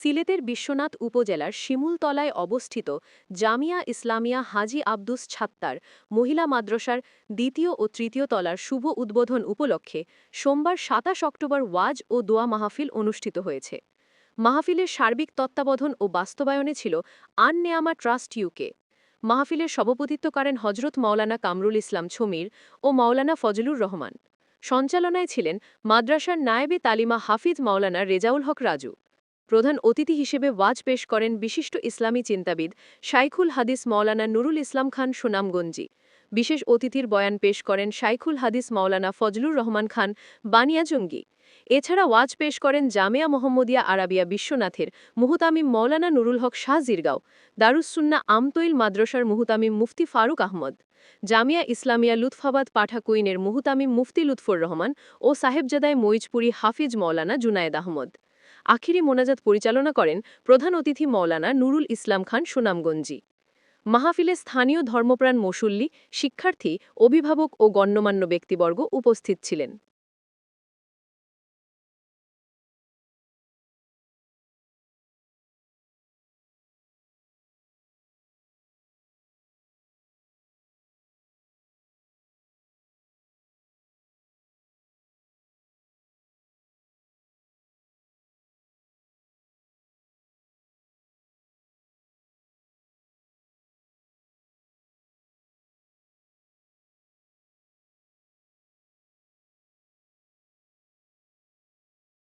সিলেটের বিশ্বনাথ উপজেলার শিমুলতলায় অবস্থিত জামিয়া ইসলামিয়া হাজি আব্দুস ছাত্তার মহিলা মাদ্রাসার দ্বিতীয় ও তৃতীয় তলার শুভ উদ্বোধন উপলক্ষে সোমবার সাতাশ অক্টোবর ওয়াজ ও দোয়া মাহফিল অনুষ্ঠিত হয়েছে। মাহফিলের সার্বিক তত্ত্বাবধান ও বাস্তবায়নে ছিল আন নেয়ামা ট্রাস্ট ইউকে। মাহফিলের সভাপতিত্ব করেন হজরত মাওলানা কামরুল ইসলাম ছমির ও মাওলানা ফজলুর রহমান। সঞ্চালনায় ছিলেন মাদ্রাসার নায়েবে তালিমা হাফিজ মাওলানা রেজাউল হক রাজু। প্রধান অতিথি হিসেবে ওয়াজ পেশ করেন বিশিষ্ট ইসলামী চিন্তাবিদ শাইখুল হাদিস মাওলানা নুরুল ইসলাম খান সুনামগঞ্জি। বিশেষ অতিথির বয়ান পেশ করেন শাইখুল হাদিস মাওলানা ফজলুর রহমান খান বানিয়াজঙ্গি। এছাড়া ওয়াজ পেশ করেন জামেয়া মোহাম্মদিয়া আরাবিয়া বিশ্বনাথের মুহুতামিম মৌলানা নুরুল হক শাহ জিরগাঁও দারুসুন্না আমতৈল মাদ্রাসার মুহুতামিম মুফতি ফারুক আহমদ, জামিয়া ইসলামিয়া লুৎফাবাদ পাঠাকুইনের মুহুতামিম মুফতি লুৎফর রহমান ও সাহেবজাদায় মইজপুরি হাফিজ মৌলানা জুনায়েদ আহমদ। আখিরি মোনাজাত পরিচালনা করেন প্রধান অতিথি মৌলানা নুরুল ইসলাম খান সুনামগঞ্জি। মাহফিলে স্থানীয় ধর্মপ্রাণ মসুল্লি শিক্ষার্থী, অভিভাবক ও গণ্যমান্য ব্যক্তিবর্গ উপস্থিত ছিলেন।